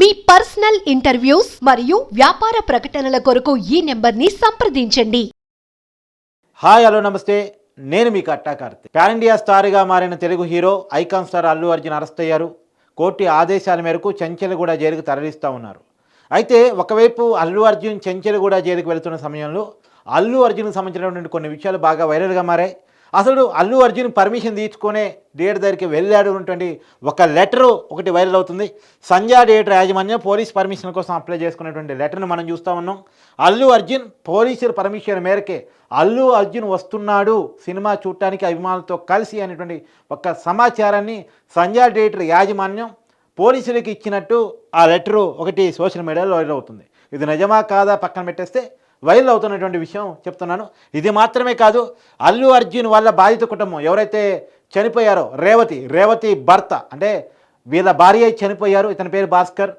మీ personal interviews మరియు వ్యాపార ప్రకటనల కొరకు ఈ నెంబర్ని సంప్రదించండి. హాయ్ హలో నమస్తే. నేను మీ కట్టా కార్తీ పాన్ ఇండియా స్టార్గా మారిన Telugu hero icon star Allu Arjun arrest అయ్యారు. కోర్టు ఆదేశాల మేరకు చెంచెలగూడ జైలుకు తరలిస్తూ ఉన్నారు. అయితే ఒకవైపు అల్లు అర్జున్ చెంచెలగూడ జైలుకు వెళుతున్న సమయంలో అల్లు అర్జున్కు సంబంధించినటువంటి కొన్ని విషయాలు బాగా వైరల్గా మారాయి. అసలు అల్లు అర్జున్ పర్మిషన్ తీసుకునే డేట్ దగ్గరికి వెళ్ళాడు ఉన్నటువంటి ఒక లెటరు ఒకటి వైరల్ అవుతుంది. సంజా డేటర్ యాజమాన్యం పోలీస్ పర్మిషన్ కోసం అప్లై చేసుకున్నటువంటి లెటర్ను మనం చూస్తూ ఉన్నాం. అల్లు అర్జున్ పోలీసుల పర్మిషన్ మేరకే అల్లు అర్జున్ వస్తున్నాడు సినిమా చూడటానికి అభిమానులతో కలిసి అనేటువంటి ఒక సమాచారాన్ని సంజా డేటర్ యాజమాన్యం పోలీసులకు ఇచ్చినట్టు ఆ లెటరు ఒకటి సోషల్ మీడియాలో వైరల్ అవుతుంది. ఇది నిజమా కాదా పక్కన పెట్టేస్తే వైరల్ అవుతున్నటువంటి విషయం చెప్తున్నాను. ఇది మాత్రమే కాదు అల్లు అర్జున్ వాళ్ళ బాధిత కుటుంబం ఎవరైతే చనిపోయారో రేవతి రేవతి భర్త అంటే వీళ్ళ భార్య చనిపోయారు ఇతని పేరు భాస్కర్.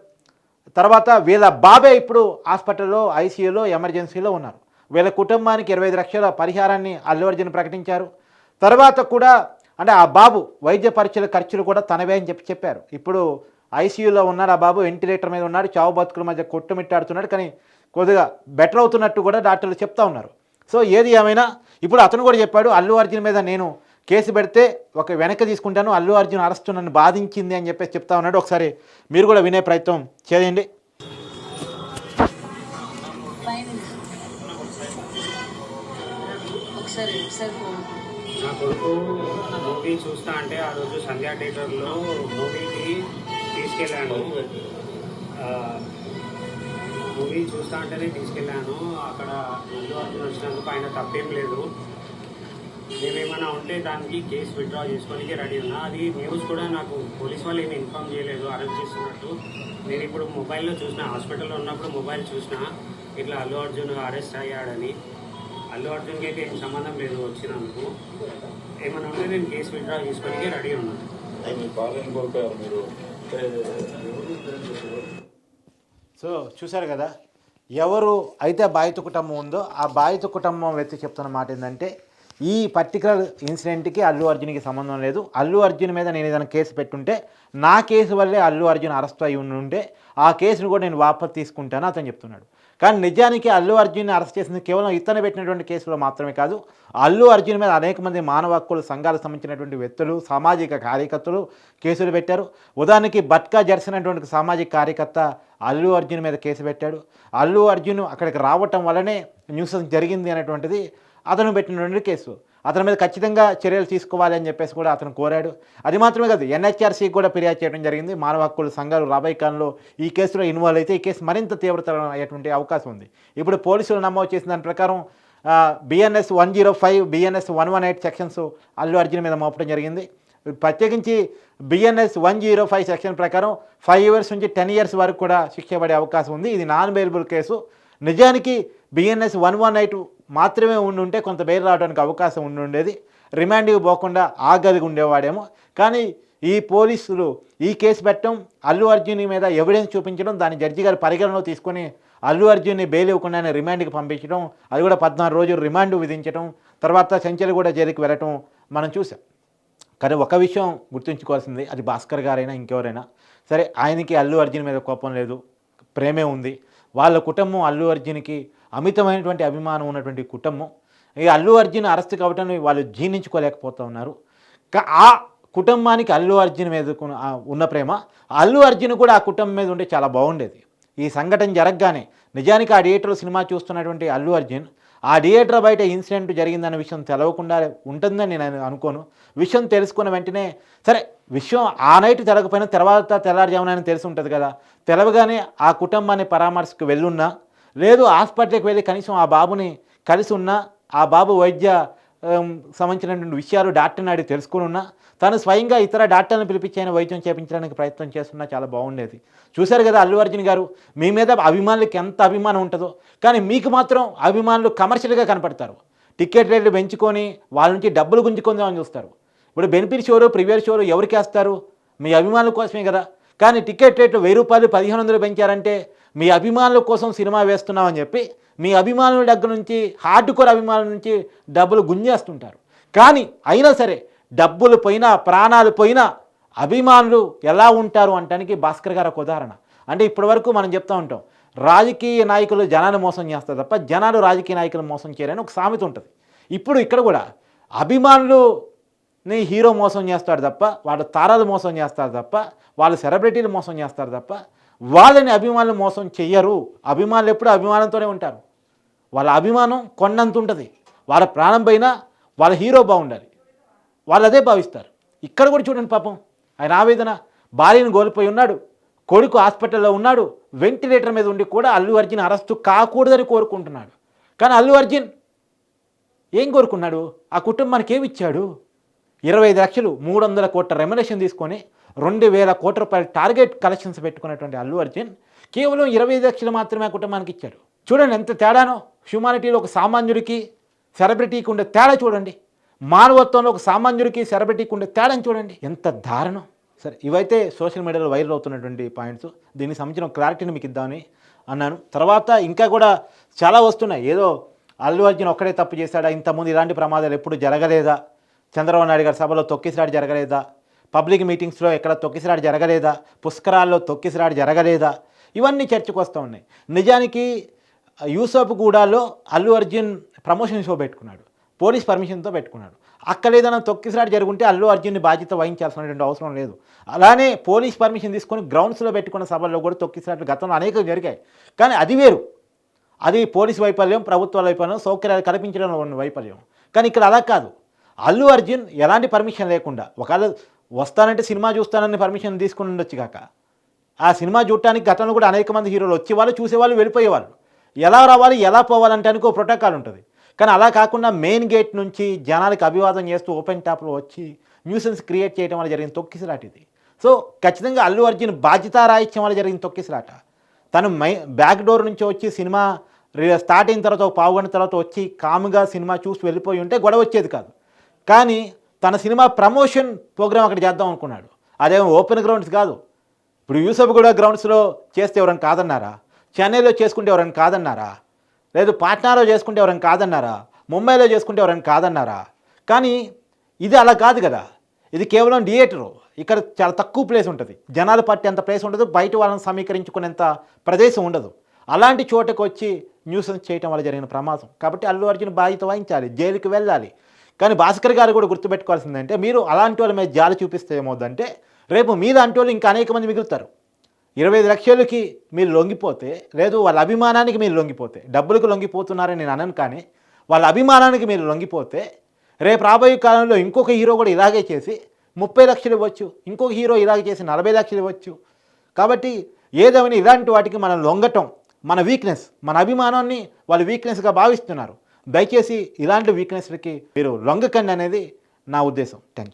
తర్వాత వీళ్ళ బాబే ఇప్పుడు హాస్పిటల్లో ఐసీయూలో ఎమర్జెన్సీలో ఉన్నారు. వీళ్ళ కుటుంబానికి ఇరవై లక్షల పరిహారాన్ని అల్లు అర్జున్ ప్రకటించారు. తర్వాత కూడా అంటే ఆ బాబు వైద్య పరీక్షల ఖర్చులు కూడా తనవే అని చెప్పి చెప్పారు. ఇప్పుడు ఐసీయూలో ఉన్నాడు ఆ బాబు వెంటిలేటర్ మీద ఉన్నాడు చావు బతుకుల మధ్య కొట్టుమిట్టాడుతున్నాడు. కానీ కొద్దిగా బెటర్ అవుతున్నట్టు కూడా డాక్టర్లు చెప్తా ఉన్నారు. సో ఏది ఏమైనా ఇప్పుడు అతను కూడా చెప్పాడు అల్లు అర్జున్ మీద నేను కేసు పెడితే ఒక వెనక్కి తీసుకుంటాను అల్లు అర్జున్ అరెస్ట్ నన్ను బాధించింది అని చెప్పేసి చెప్తా ఉన్నాడు. ఒకసారి మీరు కూడా వినే ప్రయత్నం చేయండి. నా కొడుకు మూవీ చూస్తా అంటే ఆ రోజు సంధ్యా థియేటర్లో మూవీకి తీసుకెళ్ళాను మూవీ చూస్తా అంటేనే తీసుకెళ్ళాను. అక్కడ అల్లు అర్జున్ వచ్చినందుకు ఆయన తప్పేం లేదు. మేమేమైనా ఉంటే దానికి కేసు విత్డ్రా చేసుకోనికి రెడీ ఉన్నా. అది న్యూస్ కూడా నాకు పోలీస్ వాళ్ళు ఏమి ఇన్ఫామ్ చేయలేదు అరెస్ట్ చేస్తున్నట్టు. నేను ఇప్పుడు మొబైల్లో చూసిన హాస్పిటల్లో ఉన్నప్పుడు మొబైల్ చూసిన ఇట్లా అల్లు అర్జున్ అరెస్ట్ అయ్యాడని. అల్లు అర్జున్కి అయితే ఏం సంబంధం లేదు వచ్చినందుకు. ఏమైనా ఉంటే నేను కేసు విత్డ్రా చేసుకోనికి రెడీ ఉన్నాను సో చూశారు కదా? ఎవరు అయితే బాధిత కుటుంబం ఉందో ఆ బాధిత కుటుంబం వ్యక్తి చెప్తున్న మాట ఏంటంటే ఈ పర్టికులర్ ఇన్సిడెంట్కి అల్లు అర్జున్కి సంబంధం లేదు. అల్లు అర్జున్ మీద నేను ఏదైనా కేసు పెట్టుంటే నా కేసు వల్లే అల్లు అర్జున్ అరెస్ట్ అయి ఉంటే ఆ కేసును కూడా నేను వాపస్ తీసుకుంటాను అతను చెప్తున్నాడు. కానీ నిజానికి అల్లు అర్జున్ అరెస్ట్ చేసింది కేవలం ఇతను పెట్టినటువంటి కేసులో మాత్రమే కాదు అల్లు అర్జున్ మీద అనేక మంది మానవ హక్కులు సంఘాలకు సంబంధించినటువంటి వ్యక్తులు సామాజిక కార్యకర్తలు కేసులు పెట్టారు. ఉదాహరణకి బట్కా జరిసినటువంటి సామాజిక కార్యకర్త అల్లు అర్జున్ మీద కేసు పెట్టాడు. అల్లు అర్జున్ అక్కడికి రావటం వల్లనే న్యూస్ జరిగింది అనేటువంటిది అతను పెట్టినటువంటి కేసు. అతని మీద ఖచ్చితంగా చర్యలు తీసుకోవాలి అని చెప్పేసి కూడా అతను కోరాడు. అది మాత్రమే కాదు ఎన్హెచ్ఆర్సీకి కూడా ఫిర్యాదు చేయడం జరిగింది. మానవ హక్కుల సంఘాలు రాబోయే కాలంలో ఈ కేసులో ఇన్వాల్వ్ అయితే ఈ కేసు మరింత తీవ్రతరం అయ్యేటువంటి అవకాశం ఉంది. ఇప్పుడు పోలీసులు నమోదు చేసిన దాని ప్రకారం BNS one zero five BNS one one eight sections Allu Arjun మీద మోపడం జరిగింది. ప్రత్యేకించి BNS one zero five section ప్రకారం ఫైవ్ ఇయర్స్ నుంచి టెన్ ఇయర్స్ వరకు కూడా శిక్ష పడే అవకాశం ఉంది. ఇది నాన్ బెయిలబుల్ కేసు. నిజానికి బిఎన్ఎస్ వన్ వన్ ఎయిట్ మాత్రమే ఉండి ఉంటే కొంత బెయిల్ రావడానికి అవకాశం ఉండి ఉండేది రిమాండ్కి పోకుండా ఆ ఉండేవాడేమో. కానీ ఈ పోలీసులు ఈ కేసు పెట్టడం అల్లు అర్జున్ మీద ఎవిడెన్స్ చూపించడం దాని జడ్జి గారు పరిగణలో తీసుకొని అల్లు అర్జున్ని బెయిల్ ఇవ్వకుండానే రిమాండ్కి పంపించడం అది కూడా పద్నాలుగు రోజులు రిమాండ్ విధించడం తర్వాత సెంచరీ కూడా జైలుకి వెళ్ళటం మనం చూసాం కానీ ఒక విషయం గుర్తుంచుకోవాల్సింది అది భాస్కర్ గారైనా ఇంకెవరైనా. సరే ఆయనకి అల్లు అర్జున్ మీద కోపం లేదు ప్రేమే ఉంది. వాళ్ళ కుటుంబం అల్లు అర్జున్కి అమితమైనటువంటి అభిమానం ఉన్నటువంటి కుటుంబం. ఈ అల్లు అర్జున్ అరెస్ట్ కావటం వాళ్ళు జీర్ణించుకోలేకపోతూ ఉన్నారు. కా- ఆ కుటుంబానికి అల్లు అర్జున్ మీద ఉన్న- ఆ ప్రేమ అల్లు అర్జున్ కూడా ఆ కుటుంబం మీద ఉంటే చాలా బాగుండేది. ఈ సంఘటన జరగగానే నిజానికి ఆ థియేటర్ సినిమా చూస్తున్నటువంటి అల్లు అర్జున్ ఆ థియేటర్ బయట ఇన్సిడెంట్ జరిగిందన్న విషయం తెలవకుండా ఉంటుందని నేను అనుకోను. విషయం తెలుసుకున్న వెంటనే సరే విషయం ఆ నైట్ తెలకపోయినా తర్వాత తెల్లారుజామున తెలిసి ఉంటుంది కదా. తెలవగానే ఆ కుటుంబాన్ని పరామర్శకు వెళ్ళున్నా లేదు హాస్పిటల్కి వెళ్ళి కనీసం ఆ బాబుని కలిసి ఉన్నా ఆ బాబు వైద్య సంబంధించినటువంటి విషయాలు డాక్టర్ని అడిగి తెలుసుకుని ఉన్నా తను స్వయంగా ఇతర డాక్టర్ని పిలిపించి ఆయన వైద్యం చేపించడానికి ప్రయత్నం చేస్తున్నా చాలా బాగుండేది. చూశారు కదా అల్లు అర్జున్ గారు మీ మీద అభిమానులకి ఎంత అభిమానం ఉంటుందో కానీ మీకు మాత్రం అభిమానులు కమర్షియల్గా కనపడతారు. టికెట్ రేట్లు పెంచుకొని వాళ్ళ నుంచి డబ్బులు గుంజుకుందామని చూస్తారు. ఇప్పుడు బెనిఫిట్ షోలు ప్రివియర్ షోలు ఎవరికి వేస్తారు? మీ అభిమానుల కోసమే కదా. కానీ టికెట్ రేట్లు వెయ్యి రూపాయలు పదిహేను వందలు పెంచారంటే మీ అభిమానుల కోసం సినిమా వేస్తున్నామని చెప్పి మీ అభిమానుల దగ్గర నుంచి హార్డ్ కోర్ అభిమానుల నుంచి డబ్బులు గుంజేస్తుంటారు. కానీ అయినా సరే డబ్బులు పోయినా ప్రాణాలు పోయినా అభిమానులు ఎలా ఉంటారు అంటానికి భాస్కర్ గారు ఒక ఉదాహరణ. అంటే ఇప్పటివరకు మనం చెప్తూ ఉంటాం రాజకీయ నాయకులు జనాన్ని మోసం చేస్తారు తప్ప జనాలు రాజకీయ నాయకులు మోసం చేయరని ఒక సామెత ఉంటుంది. ఇప్పుడు ఇక్కడ కూడా అభిమానులుని హీరో మోసం చేస్తాడు తప్ప వాళ్ళ తారాలు మోసం చేస్తారు తప్ప వాళ్ళ సెలబ్రిటీలు మోసం చేస్తారు తప్ప వాళ్ళని అభిమానులు మోసం చెయ్యరు. అభిమానులు ఎప్పుడు అభిమానంతోనే ఉంటారు. వాళ్ళ అభిమానం కొండంత ఉంటుంది. వాళ్ళ ప్రాణం పైన వాళ్ళ హీరో బాగుండాలి. వాళ్ళు అదే భావిస్తారు. ఇక్కడ కూడా చూడండి పాపం. ఆయన ఆవేదన. భార్యను కోల్పోయి ఉన్నాడు. కొడుకు హాస్పిటల్లో ఉన్నాడు. వెంటిలేటర్ మీద ఉండి కూడా అల్లు అర్జున్ అరెస్టు కాకూడదని కోరుకుంటున్నాడు. కానీ అల్లు అర్జున్ ఏం కోరుకున్నాడు? ఆ కుటుంబానికి ఏమి ఇచ్చాడు ఇరవై ఐదు లక్షలు మూడు వందల కోట్ల రెమ్యునేషన్ తీసుకొని రెండు వేల కోట్ల రూపాయల టార్గెట్ కలెక్షన్స్ పెట్టుకున్నటువంటి అల్లు అర్జున్ కేవలం ఇరవై ఐదు లక్షలు మాత్రమే ఆ కుటుంబానికి ఇచ్చాడు. చూడండి ఎంత తేడానో. హ్యూమానిటీలో ఒక సామాన్యుడికి సెలబ్రిటీకి ఉండే తేడా చూడండి. మానవత్వంలో ఒక సామాన్యుడికి సెలబ్రిటీకి ఉండే తేడాని చూడండి. ఎంత దారుణం. సరే ఇవైతే సోషల్ మీడియాలో వైరల్ అవుతున్నటువంటి పాయింట్స్. దీనికి సంబంధించిన క్లారిటీని మీకు ఇద్దామని అన్నాను. తర్వాత ఇంకా కూడా చాలా వస్తున్నాయి. ఏదో అల్లు అర్జున్ ఒక్కడే తప్పు చేశాడా? ఇంతకుముందు ఇలాంటి ప్రమాదాలు ఎప్పుడు జరగలేదా? చంద్రబాబు నాయుడు గారి సభలో తొక్కిసలాట జరగలేదా? పబ్లిక్ మీటింగ్స్లో ఎక్కడ తొక్కిసిరాడు జరగలేదా? పుష్కరాల్లో తొక్కిసిరాడు జరగలేదా? ఇవన్నీ చర్చకు వస్తూ ఉన్నాయి. నిజానికి యూసఫ్ గూడాలో అల్లు అర్జున్ ప్రమోషన్ షో పెట్టుకున్నాడు. పోలీస్ పర్మిషన్తో పెట్టుకున్నాడు. అక్కడ ఏదైనా తొక్కిసలాట జరుగుంటే అల్లు అర్జున్ని బాధ్యత వహించాల్సినటువంటి అవసరం లేదు. అలానే పోలీస్ పర్మిషన్ తీసుకొని గ్రౌండ్స్లో పెట్టుకున్న సభల్లో కూడా తొక్కిసలాట్లు గతంలో అనేక జరిగాయి. కానీ అది వేరు. అది పోలీస్ వైఫల్యం ప్రభుత్వ వైఫల్యం సౌకర్యాలు కల్పించడంలో ఉన్న వైఫల్యం. కానీ ఇక్కడ అలా కాదు. అల్లు అర్జున్ ఎలాంటి పర్మిషన్ లేకుండా ఒకవేళ వస్తానంటే సినిమా చూస్తానని పర్మిషన్ తీసుకుని ఉండొచ్చు కాక. ఆ సినిమా చూడటానికి గతంలో కూడా అనేక మంది హీరోలు వచ్చేవాళ్ళు చూసేవాళ్ళు వెళ్ళిపోయేవాళ్ళు. ఎలా రావాలి ఎలా పోవాలంటే అనుకో ప్రోటోకాల్ ఉంటుంది. కానీ అలా కాకుండా మెయిన్ గేట్ నుంచి జనాలకు అభివాదం చేస్తూ ఓపెన్ టాప్లో వచ్చి న్యూసెన్స్ క్రియేట్ చేయడం వల్ల జరిగిన తొక్కిసలాట ఇది. సో ఖచ్చితంగా అల్లు అర్జున్ బాధ్యత రాయిత్యం వల్ల జరిగిన తొక్కిసలాట. తను మై బ్యాక్ డోర్ నుంచి వచ్చి సినిమా స్టార్ట్ అయిన తర్వాత పావుగంట తర్వాత వచ్చి కాముగా సినిమా చూసి వెళ్ళిపోయి ఉంటే గొడవ వచ్చేది కాదు. కానీ తన సినిమా ప్రమోషన్ ప్రోగ్రామ్ అక్కడ చేద్దాం అనుకున్నాడు. అదేమో ఓపెన్ గ్రౌండ్స్ కాదు. ఇప్పుడు యూసఫ్ కూడా గ్రౌండ్స్లో చేస్తే ఎవరైనా కాదన్నారా? చెన్నైలో చేసుకుంటే ఎవరైనా కాదన్నారా? లేదు పాట్నాలో చేసుకుంటే ఎవరైనా కాదన్నారా? ముంబైలో చేసుకుంటే ఎవరైనా కాదన్నారా? కానీ ఇది అలా కాదు కదా. ఇది కేవలం థియేటరు. ఇక్కడ చాలా తక్కువ ప్లేస్ ఉంటుంది. జనాలు పట్టేంత ప్లేస్ ఉండదు. బయట వాళ్ళని సమీకరించుకునేంత ప్రదేశం ఉండదు. అలాంటి చోటకు వచ్చి న్యూసెన్స్ చేయటం వల్ల జరిగిన ప్రమాదం. కాబట్టి అల్లు అర్జున్ బాధ్యత వహించాలి. జైలుకి వెళ్ళాలి. కానీ భాస్కర్ గారు కూడా గుర్తుపెట్టుకోవాల్సిందంటే మీరు అలాంటి వాళ్ళ మీద జాలి చూపిస్తే ఏమవుతుందంటే రేపు మీలాంటి వాళ్ళు ఇంకా అనేక మంది మిగులుతారు. ఇరవై ఐదు లక్షలకి మీరు లొంగిపోతే లేదు వాళ్ళ అభిమానానికి మీరు లొంగిపోతే డబ్బులకు లొంగిపోతున్నారని నేను అనను కానీ వాళ్ళ అభిమానానికి మీరు లొంగిపోతే రేపు రాబోయే కాలంలో ఇంకొక హీరో కూడా ఇలాగే చేసి ముప్పై లక్షలు ఇవ్వచ్చు ఇంకొక హీరో ఇలాగే చేసి నలభై లక్షలు ఇవ్వచ్చు. కాబట్టి ఏదేమైనా ఇలాంటి వాటికి మనం లొంగటం మన వీక్నెస్ మన అభిమానాన్ని వాళ్ళు వీక్నెస్గా భావిస్తున్నారు. దయచేసి ఇలాంటి వీక్నెస్లకి మీరు లొంగకండి అనేది నా ఉద్దేశం. Thank you